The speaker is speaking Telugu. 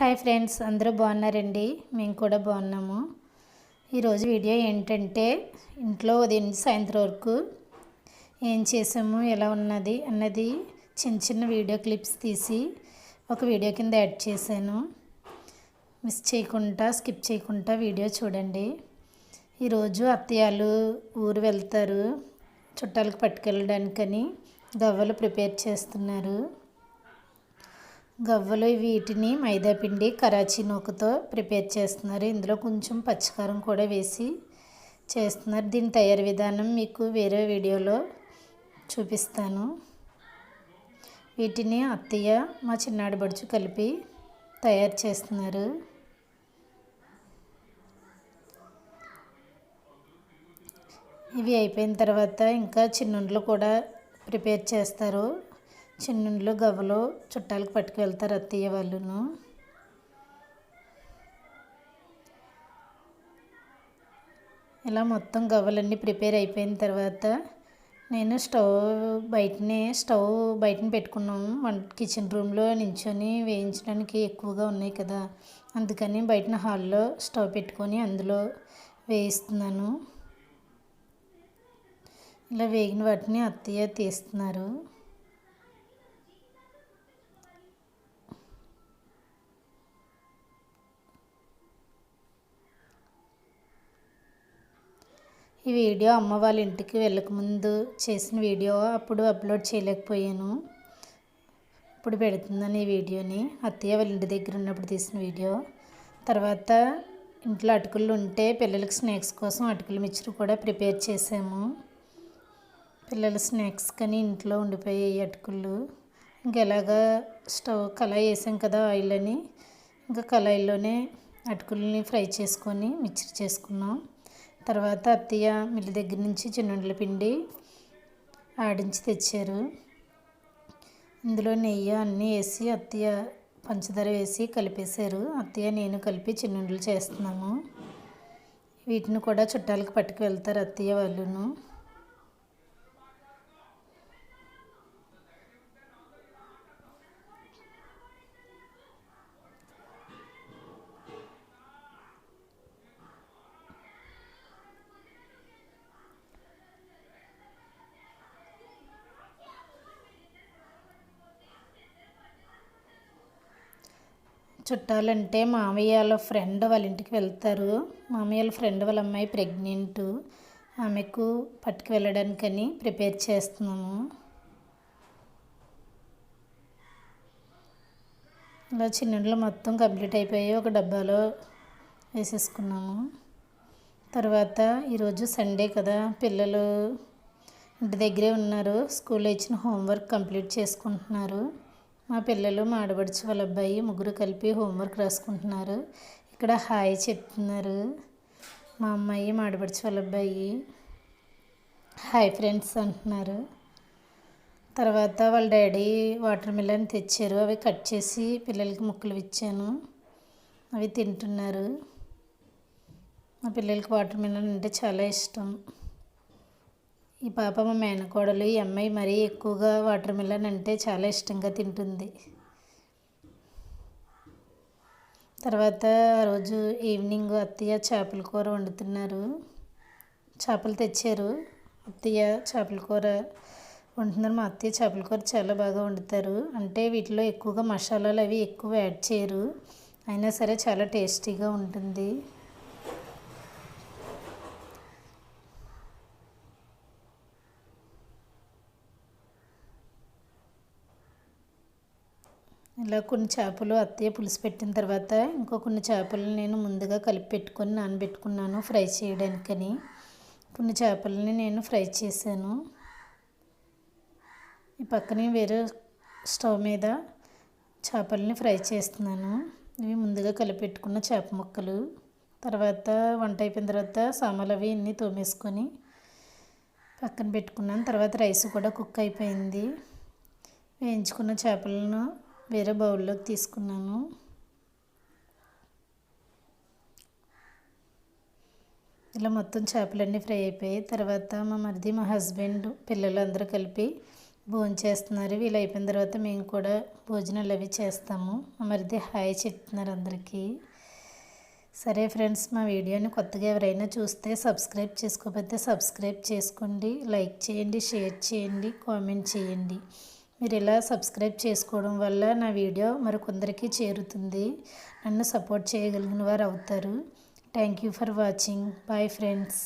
హాయ్ ఫ్రెండ్స్ అందరూ బాగున్నారండి? మేము కూడా బాగున్నాము. ఈరోజు వీడియో ఏంటంటే ఇంట్లో ఉదయం సాయంత్రం వరకు ఏం చేసాము ఎలా ఉన్నది అన్నది చిన్న చిన్న వీడియో క్లిప్స్ తీసి ఒక వీడియో కింద యాడ్ చేశాను. మిస్ చేయకుండా స్కిప్ చేయకుండా వీడియో చూడండి. ఈరోజు అత్తయ్యాలు ఊరు వెళ్తారు చుట్టాలకు పట్టుకెళ్ళడానికని గవ్వలు ప్రిపేర్ చేస్తున్నారు. గవ్వలు వీటిని మైదాపిండి కరాచీ నూకతో ప్రిపేర్ చేస్తున్నారు. ఇందులో కొంచెం పచ్చికారం కూడా వేసి చేస్తున్నారు. దీని తయారీ విధానం మీకు వేరే వీడియోలో చూపిస్తాను. వీటిని అత్తయ్య మా చిన్నాడి బడుచు కలిపి తయారు చేస్తున్నారు. ఇవి అయిపోయిన తర్వాత ఇంకా చిన్నుండ్లు కూడా ప్రిపేర్ చేస్తారు. చిన్నుండ్లు గవ్వలు చుట్టాలకు పట్టుకువెళ్తారు అత్తయ్య వాళ్ళును. ఇలా మొత్తం గవ్వలన్నీ ప్రిపేర్ అయిపోయిన తర్వాత నేను స్టవ్ బయటనే స్టవ్ బయటన పెట్టుకున్నాము వంట కిచెన్ రూమ్లో నించొని వేయించడానికి ఎక్కువగా ఉన్నాయి కదా. అందుకని బయటన హాల్లో స్టవ్ పెట్టుకొని అందులో వేయిస్తున్నాను. ఇలా వేగిన వాటిని అత్తయ్య తీస్తున్నారు. ఈ వీడియో అమ్మ వాళ్ళ ఇంటికి వెళ్ళకముందు చేసిన వీడియో అప్పుడు అప్లోడ్ చేయలేకపోయాను. ఇప్పుడు పెడుతున్నాను ఈ వీడియోని. అత్తయ్య వాళ్ళ ఇంటి దగ్గర ఉన్నప్పుడు తీసిన వీడియో. తర్వాత ఇంట్లో అటుకులు ఉంటే పిల్లలకి స్నాక్స్ కోసం అటుకుల మిక్చర్ కూడా ప్రిపేర్ చేసాము పిల్లల స్నాక్స్ కానీ ఇంట్లో ఉండిపోయాయి అటుకులు. ఇంకెలాగా స్టవ్ కళాయి వేసాం కదా ఆయిల్ అని. ఇంకా కళాయిలోనే అటుకుల్ని ఫ్రై చేసుకొని మిక్చర్ చేసుకున్నాం. తర్వాత అత్తయ్య మిల్లి దగ్గర నుంచి చిన్నుండల పిండి ఆడించి తెచ్చారు. ఇందులో నెయ్యి అన్నీ వేసి అత్తయ్య పంచదార వేసి కలిపేశారు. అత్తయ్య నేను కలిపి చిన్నుండలు చేస్తున్నాము. వీటిని కూడా చుట్టాలకు పట్టుకు వెళ్తారు అత్తయ్య వాళ్ళును. చుట్టాలంటే మామయ్య వాళ్ళ ఫ్రెండ్ వాళ్ళ ఇంటికి వెళ్తారు. మామయ్య వాళ్ళ ఫ్రెండ్ వాళ్ళ అమ్మాయి ప్రెగ్నెంట్ ఆమెకు పట్టుకు వెళ్ళడానికని ప్రిపేర్ చేస్తున్నాము. ఇలా చిన్నట్లు మొత్తం కంప్లీట్ అయిపోయి ఒక డబ్బాలో వేసేసుకున్నాము. తర్వాత ఈరోజు సండే కదా పిల్లలు ఇంటి దగ్గరే ఉన్నారు. స్కూల్లో ఇచ్చిన హోంవర్క్ కంప్లీట్ చేసుకుంటున్నారు. మా పిల్లలు మా ఆడబడిచి వాళ్ళ అబ్బాయి ముగ్గురు కలిపి హోంవర్క్ రాసుకుంటున్నారు. ఇక్కడ హాయ్ చెప్తున్నారు. మా అమ్మాయి మా ఆడబడిచి వాళ్ళ అబ్బాయి హాయ్ ఫ్రెండ్స్ అంటున్నారు. తర్వాత వాళ్ళ డాడీ వాటర్ మిలన్ తెచ్చారు. అవి కట్ చేసి పిల్లలకి ముక్కలు ఇచ్చాను అవి తింటున్నారు. మా పిల్లలకి వాటర్ మిలన్ అంటే చాలా ఇష్టం. ఈ పాప మా మేనకోడలు ఈ అమ్మాయి మరీ ఎక్కువగా వాటర్ మిలన్ అంటే చాలా ఇష్టంగా తింటుంది. తర్వాత ఆ రోజు ఈవినింగ్ అత్తయ్య చేపల కూర వండుతున్నారు. చేపలు తెచ్చారు. అత్తయ్య చేపల కూర వండుతున్నారు. మా అత్తయ్య చేపల కూర చాలా బాగా వండుతారు. అంటే వీటిలో ఎక్కువగా మసాలాలు అవి ఎక్కువ యాడ్ చేయరు. అయినా సరే చాలా టేస్టీగా ఉంటుంది. ఇలా కొన్ని చేపలు అత్తయ్య పులుసు పెట్టిన తర్వాత ఇంకో కొన్ని చేపలను నేను ముందుగా కలిపి పెట్టుకొని నానబెట్టుకున్నాను ఫ్రై చేయడానికని. కొన్ని చేపలని నేను ఫ్రై చేశాను. ఈ పక్కనే వేరే స్టవ్ మీద చేపలని ఫ్రై చేస్తున్నాను. ఇవి ముందుగా కలిపెట్టుకున్న చేప ముక్కలు. తర్వాత వంట అయిపోయిన తర్వాత సామాన్లు అవి అన్నీ తోమేసుకొని పక్కన పెట్టుకున్నాను. తర్వాత రైస్ కూడా కుక్ అయిపోయింది. వేయించుకున్న చేపలను వేరే బౌల్లోకి తీసుకున్నాను. ఇలా మొత్తం చేపలన్నీ ఫ్రై అయిపోయాయి తర్వాత మా మరిది మా హస్బెండ్ పిల్లలు అందరూ కలిపి భోజనం చేస్తున్నారు. వీళ్ళు అయిపోయిన తర్వాత మేము కూడా భోజనాలు అవి చేస్తాము. మా మరిది హాయ్ చెప్తున్నారు అందరికీ. సరే ఫ్రెండ్స్ మా వీడియోని కొత్తగా ఎవరైనా చూస్తే సబ్స్క్రైబ్ చేసుకోకపోతే సబ్స్క్రైబ్ చేసుకోండి. లైక్ చేయండి షేర్ చేయండి కామెంట్ చేయండి. మీరు ఇలా సబ్స్క్రైబ్ చేసుకోవడం వల్ల నా వీడియో మరికొందరికి చేరుతుంది. నన్ను సపోర్ట్ చేయగలిగిన వారు అవుతారు thank you for watching. Bye friends.